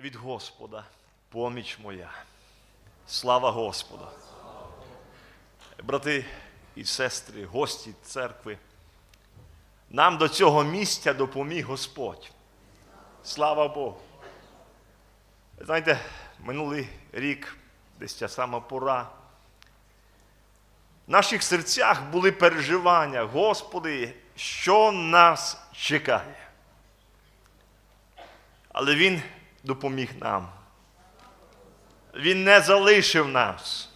від Господа поміч моя. Слава Господу. Брати і сестри, гості церкви. Нам до цього місця допоміг Господь. Слава Богу. Знаєте, минулий рік, десь ця сама пора. В наших серцях були переживання, Господи, що нас чекає. Але Він допоміг нам. Він не залишив нас.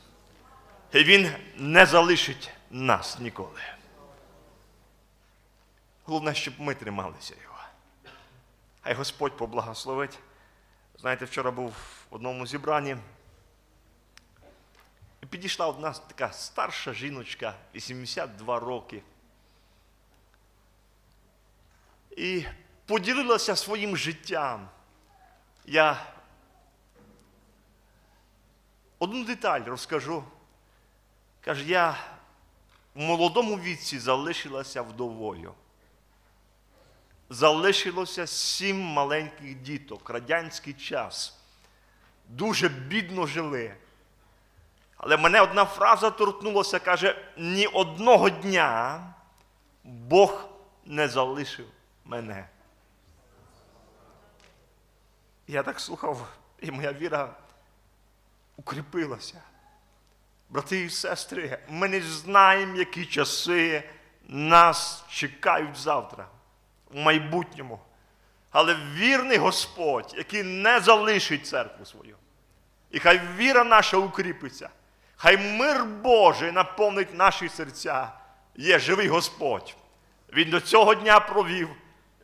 І Він не залишить нас ніколи. Головне, щоб ми трималися його. Хай Господь поблагословить. Знаєте, вчора був в одному зібранні. І підійшла одна така старша жіночка, 82 роки. І поділилася своїм життям. Я одну деталь розкажу. Каже, я в молодому віці залишилася вдовою. Залишилося сім маленьких діток, радянський час. Дуже бідно жили. Але мене одна фраза торкнулася, каже, ні одного дня Бог не залишив мене. Я так слухав, і моя віра укріпилася. Брати і сестри, ми не знаємо, які часи нас чекають завтра, в майбутньому. Але вірний Господь, який не залишить церкву свою. І хай віра наша укріпиться, хай мир Божий наповнить наші серця. Є живий Господь. Він до цього дня провів,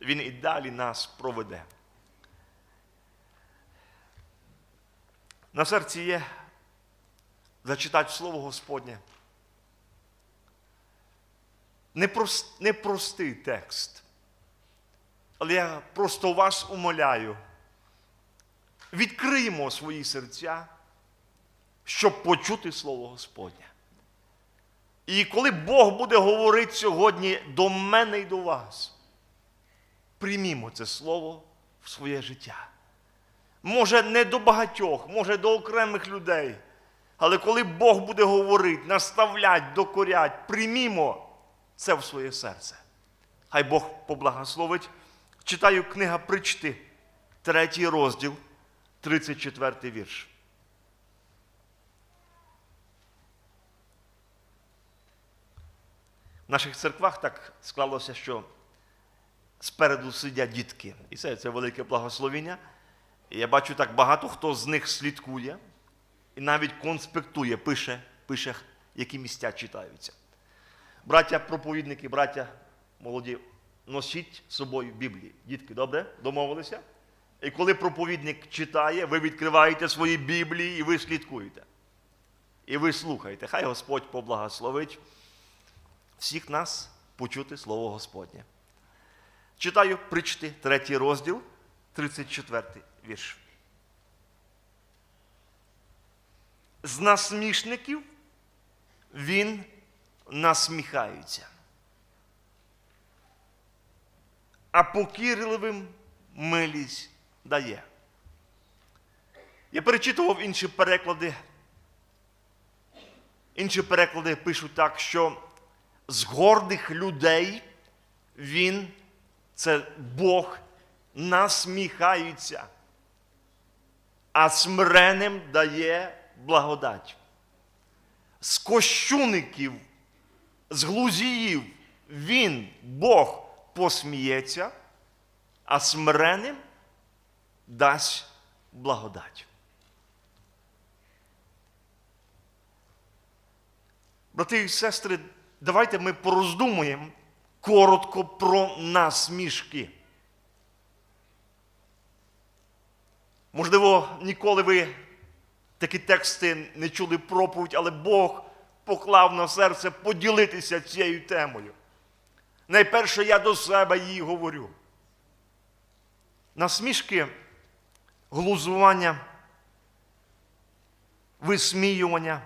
Він і далі нас проведе. На серці є зачитати Слово Господнє. Непрост, непростий текст. Але я просто вас умоляю. Відкриємо свої серця, щоб почути Слово Господнє. І коли Бог буде говорити сьогодні до мене і до вас, приймімо це слово в своє життя. Може, не до багатьох, може до окремих людей. Але коли Бог буде говорити, наставлять, докорять, приймімо це в своє серце. Хай Бог поблагословить. Читаю книга Причти, третій розділ, 34 вірш. В наших церквах так склалося, що спереду сидять дітки. І це, це велике благословення. Я бачу так багато хто з них слідкує і навіть конспектує, пише, пише, які місця читаються. Браття проповідники, браття молоді, носіть з собою Біблії. Дітки, добре? Домовилися? І коли проповідник читає, ви відкриваєте свої Біблії і ви слідкуєте. І ви слухаєте. Хай Господь поблагословить всіх нас почути Слово Господнє. Читаю причти, третій розділ, 34 вірш. З насмішників він насміхається, а покірливим милість дає. Я перечитував інші переклади. Інші переклади пишуть так, що з гордих людей він, це Бог, насміхається, а смиреним дає благодать. З кощуників, з глузіїв він, Бог, посміється, а смиреним дасть благодать. Брати і сестри, давайте ми пороздумуємо коротко про насмішки. Можливо, ніколи ви такі тексти не чули проповідь, але Бог поклав на серце поділитися цією темою. Найперше я до себе її говорю. Насмішки, глузування, висміювання,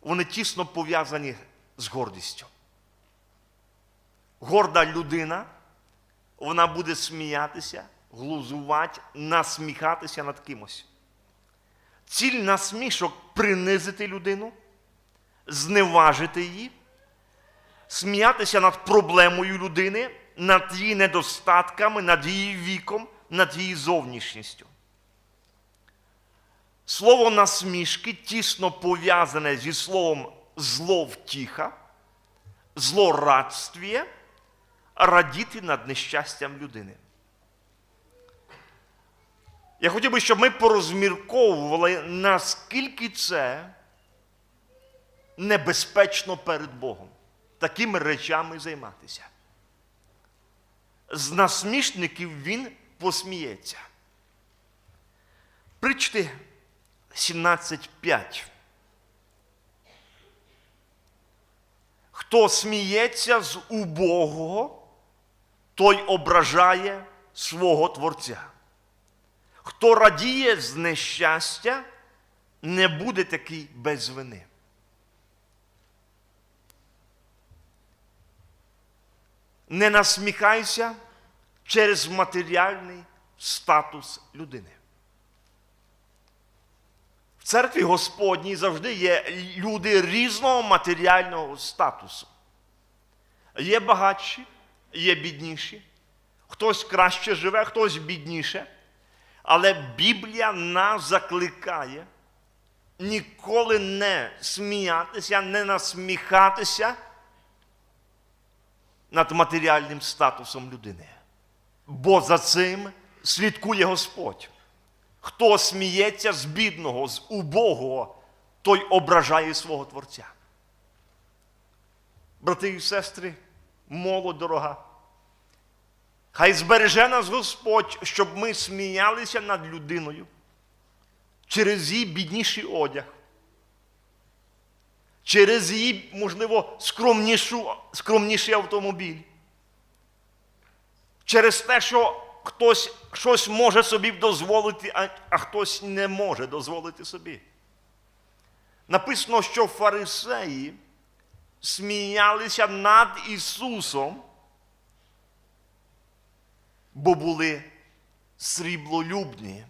вони тісно пов'язані з гордістю. Горда людина, вона буде сміятися, глузувати, насміхатися над кимось. Ціль насмішок принизити людину, зневажити її, сміятися над проблемою людини, над її недостатками, над її віком, над її зовнішністю. Слово насмішки тісно пов'язане зі словом зловтіха, злорадствіє, радіти над нещастям людини. Я хотів би, щоб ми порозмірковували, наскільки це небезпечно перед Богом такими речами займатися. З насмішників він посміється. Причти 17.5. Хто сміється з убогого, той ображає свого Творця. Хто радіє з нещастя, не буде такий без вини. Не насміхайся через матеріальний статус людини. В церкві Господній завжди є люди різного матеріального статусу. Є багатші, є бідніші. Хтось краще живе, хтось бідніше. Але Біблія нас закликає ніколи не сміятися, не насміхатися над матеріальним статусом людини. Бо за цим слідкує Господь. Хто сміється з бідного, з убогого, той ображає свого Творця. Брати і сестри, молодь дорога. Хай збереже нас Господь, щоб ми сміялися над людиною через її бідніший одяг, через її, можливо, скромнішу, скромніший автомобіль, через те, що хтось щось може собі дозволити, а, а хтось не може дозволити собі. Написано, що фарисеї сміялися над Ісусом, бо були сріблолюбні.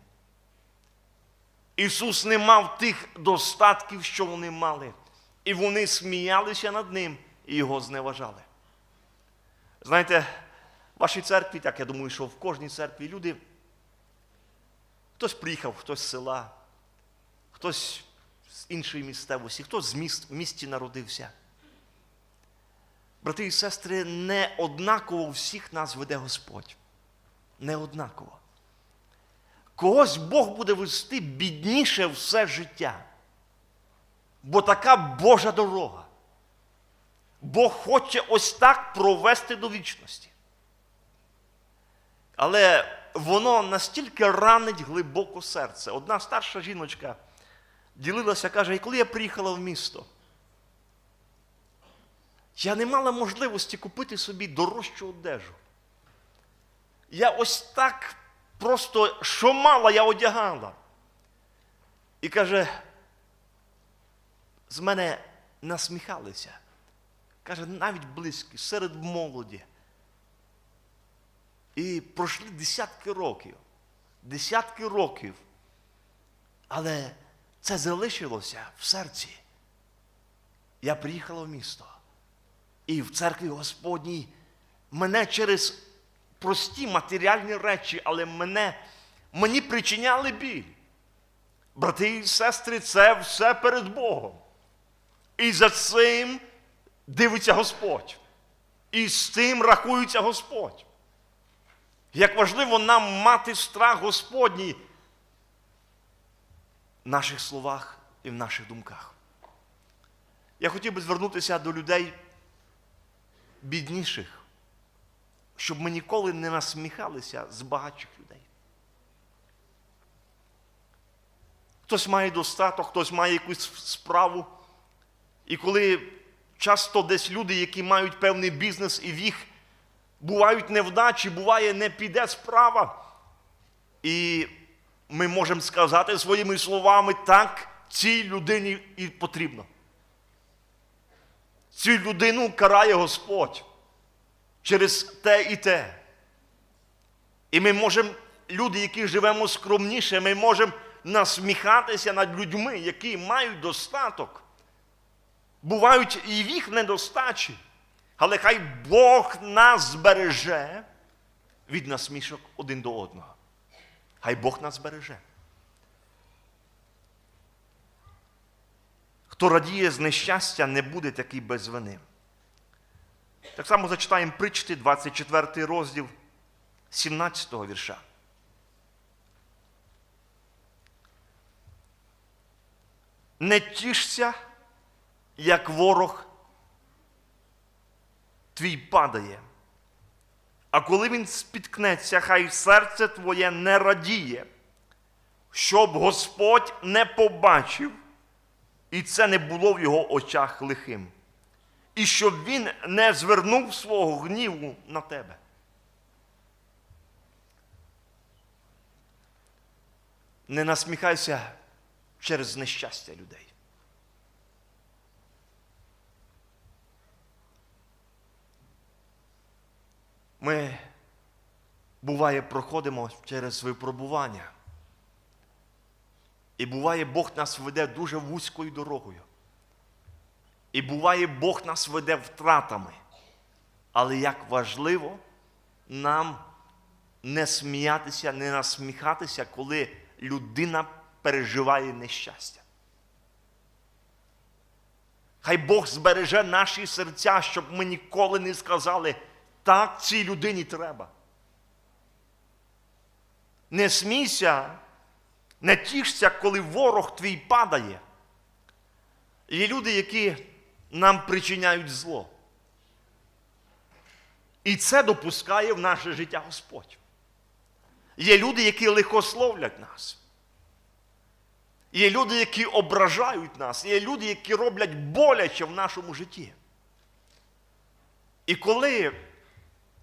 Ісус не мав тих достатків, що вони мали. І вони сміялися над ним і його зневажали. Знаєте, в вашій церкві, так я думаю, що в кожній церкві люди, хтось приїхав, хтось з села, хтось з іншої місцевості, хтось з міст, в місті народився. Брати і сестри, не однаково всіх нас веде Господь. Не однаково. Когось Бог буде вести бідніше все життя. Бо така Божа дорога. Бог хоче ось так провести до вічності. Але воно настільки ранить глибоко серце. Одна старша жіночка ділилася, каже, і коли я приїхала в місто, я не мала можливості купити собі дорожчу одежу. Я ось так просто, що мала, я одягала. І каже, з мене насміхалися. Каже, навіть близькі, серед молоді. І пройшли десятки років. Десятки років. Але це залишилося в серці. Я приїхала в місто. І в церкві Господній мене через прості матеріальні речі, але мене, мені причиняли біль. Брати і сестри, це все перед Богом. І за цим дивиться Господь. І з цим рахується Господь. Як важливо нам мати страх Господній в наших словах і в наших думках. Я хотів би звернутися до людей бідніших, щоб ми ніколи не насміхалися з багатших людей. Хтось має достаток, хтось має якусь справу. І коли часто десь люди, які мають певний бізнес, і в їх бувають невдачі, буває, не піде справа. І ми можемо сказати своїми словами, так цій людині і потрібно. Цю людину карає Господь через те і те. І ми можемо люди, які живемо скромніше, ми можемо насміхатися над людьми, які мають достаток. Бувають і в їх недостачі. Але хай Бог нас збереже від насмішок один до одного. Хай Бог нас збереже. Хто радіє з нещастя, не буде такий без вини. Так само зачитаємо причти, 24 розділ 17 вірша. Не тішся, як ворог твій падає. А коли він спіткнеться, хай серце твоє не радіє, щоб Господь не побачив, і це не було в його очах лихим, і щоб він не звернув свого гніву на тебе. Не насміхайся через нещастя людей. Ми, буває, проходимо через випробування. І буває, Бог нас веде дуже вузькою дорогою. І буває, Бог нас веде втратами. Але як важливо нам не сміятися, не насміхатися, коли людина переживає нещастя. Хай Бог збереже наші серця, щоб ми ніколи не сказали, так цій людині треба. Не смійся, не тішся, коли ворог твій падає. Є люди, які нам причиняють зло. І це допускає в наше життя Господь. Є люди, які лихословлять нас. Є люди, які ображають нас, є люди, які роблять боляче в нашому житті. І коли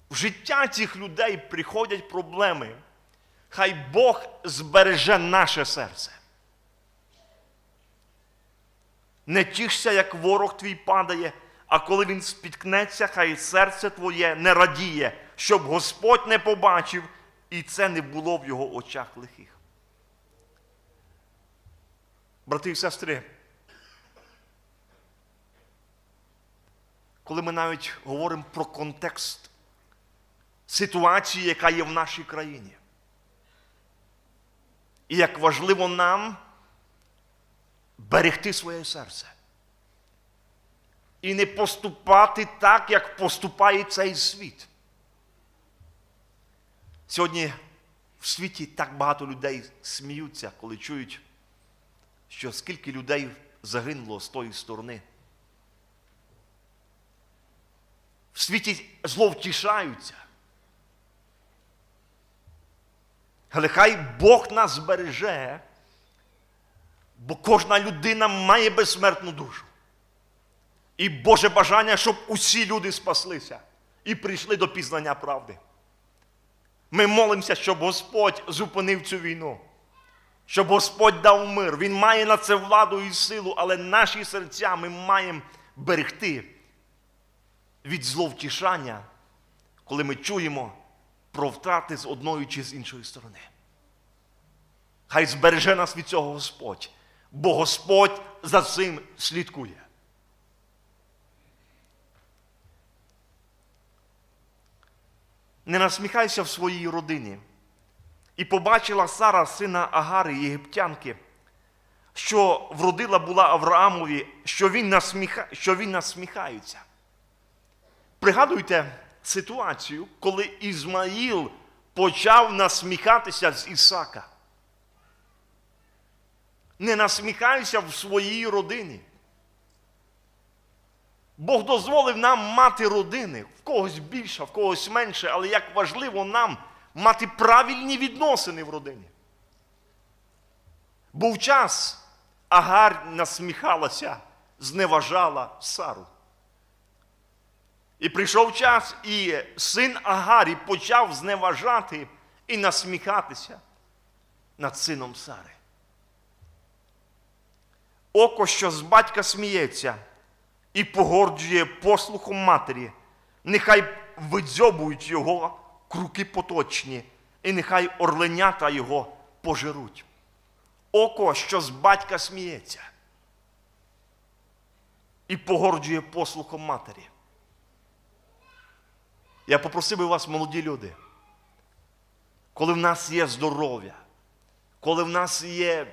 в життя цих людей приходять проблеми, хай Бог збереже наше серце. Не тішся, як ворог твій падає, а коли він спіткнеться, хай серце твоє не радіє, щоб Господь не побачив, і це не було в його очах лихих. Брати і сестри, коли ми навіть говоримо про контекст ситуації, яка є в нашій країні, і як важливо нам берегти своє серце і не поступати так, як поступає цей світ. Сьогодні в світі так багато людей сміються, коли чують, що скільки людей загинуло з тої сторони. В світі зловтішаються. Але хай Бог нас збереже, бо кожна людина має безсмертну душу. І Боже бажання, щоб усі люди спаслися і прийшли до пізнання правди. Ми молимося, щоб Господь зупинив цю війну, щоб Господь дав мир. Він має на це владу і силу, але наші серця ми маємо берегти від зловтішання, коли ми чуємо про втрати з одної чи з іншої сторони. Хай збереже нас від цього Господь, бо Господь за цим слідкує. Не насміхайся в своїй родині. І побачила Сара, сина Агари, єгиптянки, що вродила була Авраамові, що він, насміха... що він насміхається. Пригадуйте ситуацію, коли Ізмаїл почав насміхатися з Ісака. Не насміхайся в своїй родині. Бог дозволив нам мати родини, в когось більше, в когось менше, але як важливо нам мати правильні відносини в родині. Був час, Агар насміхалася, зневажала Сару. І прийшов час, і син Агарі почав зневажати і насміхатися над сином Сари. Око, що з батька сміється і погорджує послухом матері, нехай видзьобують його круки поточні, і нехай орленята його пожируть. Око, що з батька сміється, і погорджує послухом матері. Я попросив би вас, молоді люди, коли в нас є здоров'я, коли в нас є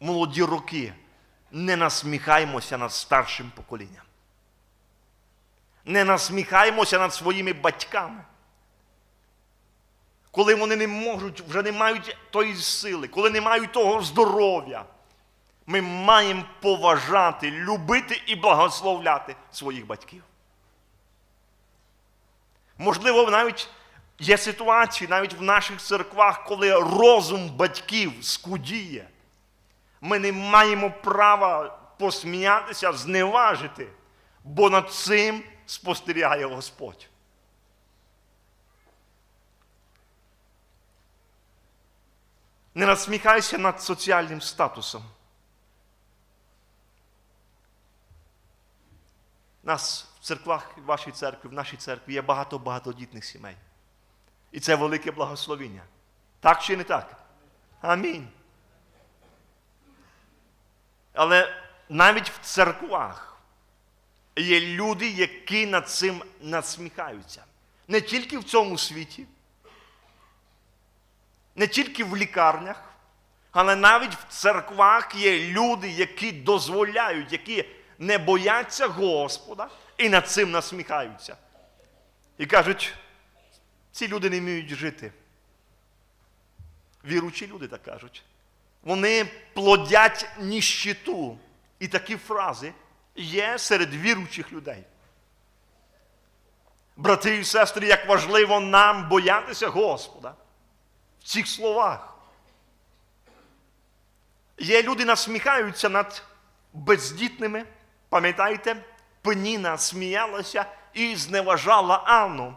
молоді роки, не насміхаймося над старшим поколінням. Не насміхаймося над своїми батьками. Коли вони не можуть, вже не мають тої сили, коли не мають того здоров'я, ми маємо поважати, любити і благословляти своїх батьків. Можливо, навіть є ситуації, навіть в наших церквах, коли розум батьків скудіє. Ми не маємо права посміятися, зневажити, бо над цим спостерігає Господь. Не насміхайся над соціальним статусом. Нас в церквах, в вашій церкві, в нашій церкві є багато багатодітних сімей. І це велике благословіння. Так чи не так? Амінь. Але навіть в церквах є люди, які над цим насміхаються. Не тільки в цьому світі, не тільки в лікарнях, але навіть в церквах є люди, які дозволяють, які не бояться Господа і над цим насміхаються. І кажуть, ці люди не вміють жити. Віручі люди так кажуть. Вони плодять ніщиту. І такі фрази є серед віручих людей. Брати і сестри, як важливо нам боятися Господа в цих словах. Є люди насміхаються над бездітними. Пам'ятаєте, Пеніна сміялася і зневажала Анну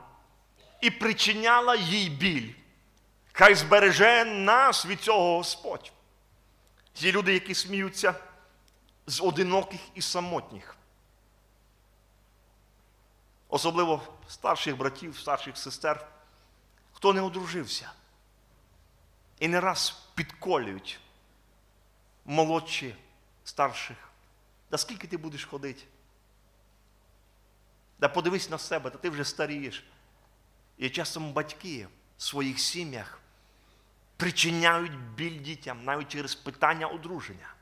і причиняла їй біль. Хай збереже нас від цього Господь. Є люди, які сміються з одиноких і самотніх. Особливо старших братів, старших сестер, хто не одружився. І не раз підколюють молодші, старших. Да скільки ти будеш ходити? Да подивись на себе, та ти вже старієш. І часом батьки в своїх сім'ях причиняють біль дітям навіть через питання одруження.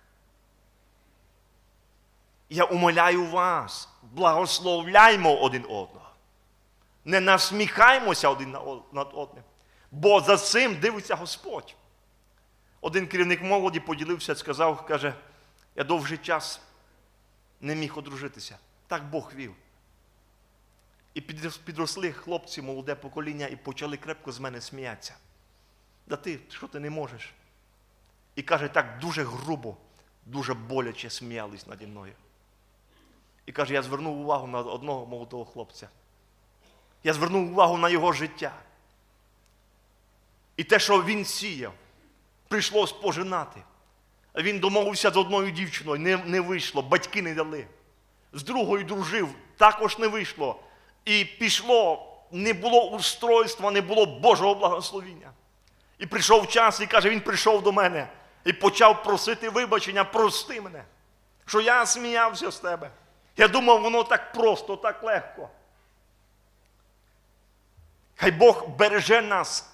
Я умоляю вас, благословляймо один одного. Не насміхаймося один над одним, бо за цим дивиться Господь. Один керівник молоді поділився, сказав, каже, я довгий час не міг одружитися. Так Бог вів. І підросли хлопці, молоде покоління, і почали крепко з мене сміятися. Да ти, що ти не можеш? І каже, так дуже грубо, дуже боляче сміялись наді мною. І каже, я звернув увагу на одного молодого хлопця. Я звернув увагу на його життя. І те, що він сіяв, прийшлось пожинати. Він домовився з одною дівчиною, не, не вийшло, батьки не дали. З другою дружив, також не вийшло. І пішло, не було устройства, не було Божого благословіння. І прийшов час, і каже, він прийшов до мене і почав просити вибачення, прости мене, що я сміявся з тебе. Я думав, воно так просто, так легко. Хай Бог береже нас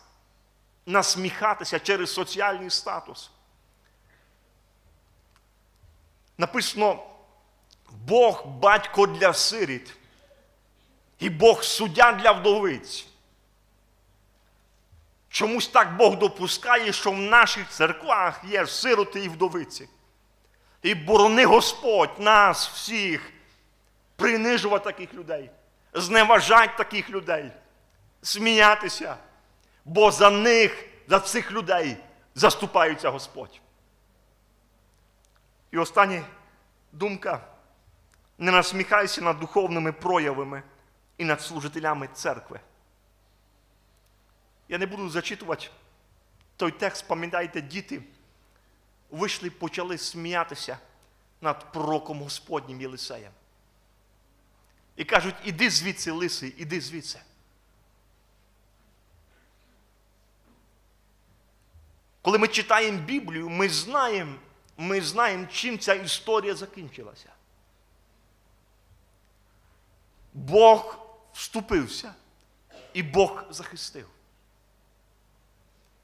насміхатися через соціальний статус. Написано, Бог батько для сиріт, і Бог суддя для вдовиць. Чомусь так Бог допускає, що в наших церквах є сироти і вдовиці. І борони Господь нас всіх принижувати таких людей, зневажати таких людей, сміятися, бо за них, за цих людей заступається Господь. І остання думка: не насміхайся над духовними проявами і над служителями церкви. Я не буду зачитувати той текст, пам'ятаєте, діти вийшли, почали сміятися над пророком Господнім Єлисеєм. І кажуть, іди звідси, лисий, іди звідси. Коли ми читаємо Біблію, ми знаємо, ми знаємо, чим ця історія закінчилася. Бог вступився і Бог захистив.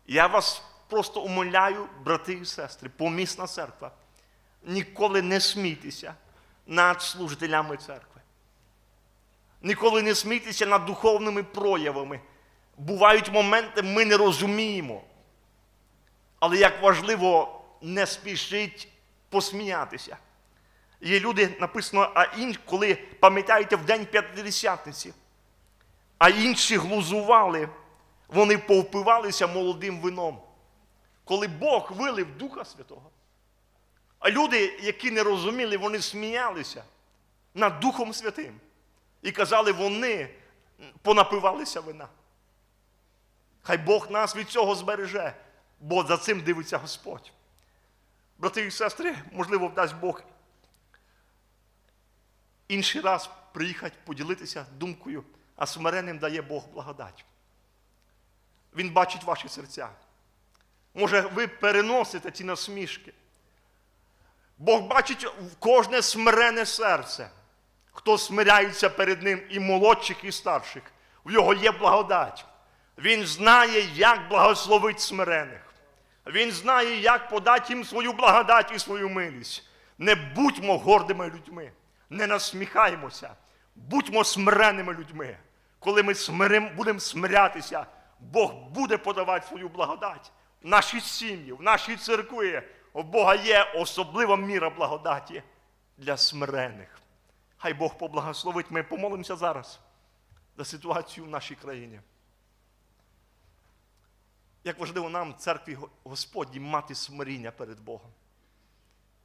Я вас просто умоляю, брати і сестри, помісна церква, ніколи не смійтеся над служителями церкви. Ніколи не смійтеся над духовними проявами. Бувають моменти, ми не розуміємо. Але як важливо не спішить посміятися. Є люди, написано, а інші, коли пам'ятаєте, в день п'ятдесятниці, а інші глузували, вони повпивалися молодим вином. Коли Бог вилив Духа Святого. А люди, які не розуміли, вони сміялися над Духом Святим. І казали, вони понапивалися вина. Хай Бог нас від цього збереже, бо за цим дивиться Господь. Брати і сестри, можливо, вдасть Бог інший раз приїхати поділитися думкою, а смиренним дає Бог благодать. Він бачить ваші серця. Може, ви переносите ці насмішки. Бог бачить кожне смирене серце. Хто смиряється перед ним і молодших, і старших, в його є благодать. Він знає, як благословить смирених. Він знає, як подати їм свою благодать і свою милість. Не будьмо гордими людьми, не насміхаймося, будьмо смиреними людьми. Коли ми смирим, будемо смирятися, Бог буде подавати свою благодать в наші сім'ї, в нашій церкві. У Бога є особлива міра благодаті для смирених. Хай Бог поблагословить. Ми помолимося зараз за ситуацію в нашій країні. Як важливо нам, церкві Господні, мати смиріння перед Богом.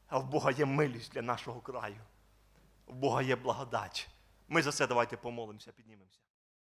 А в Бога є милість для нашого краю. В Бога є благодать. Ми за це давайте помолимося, піднімемося.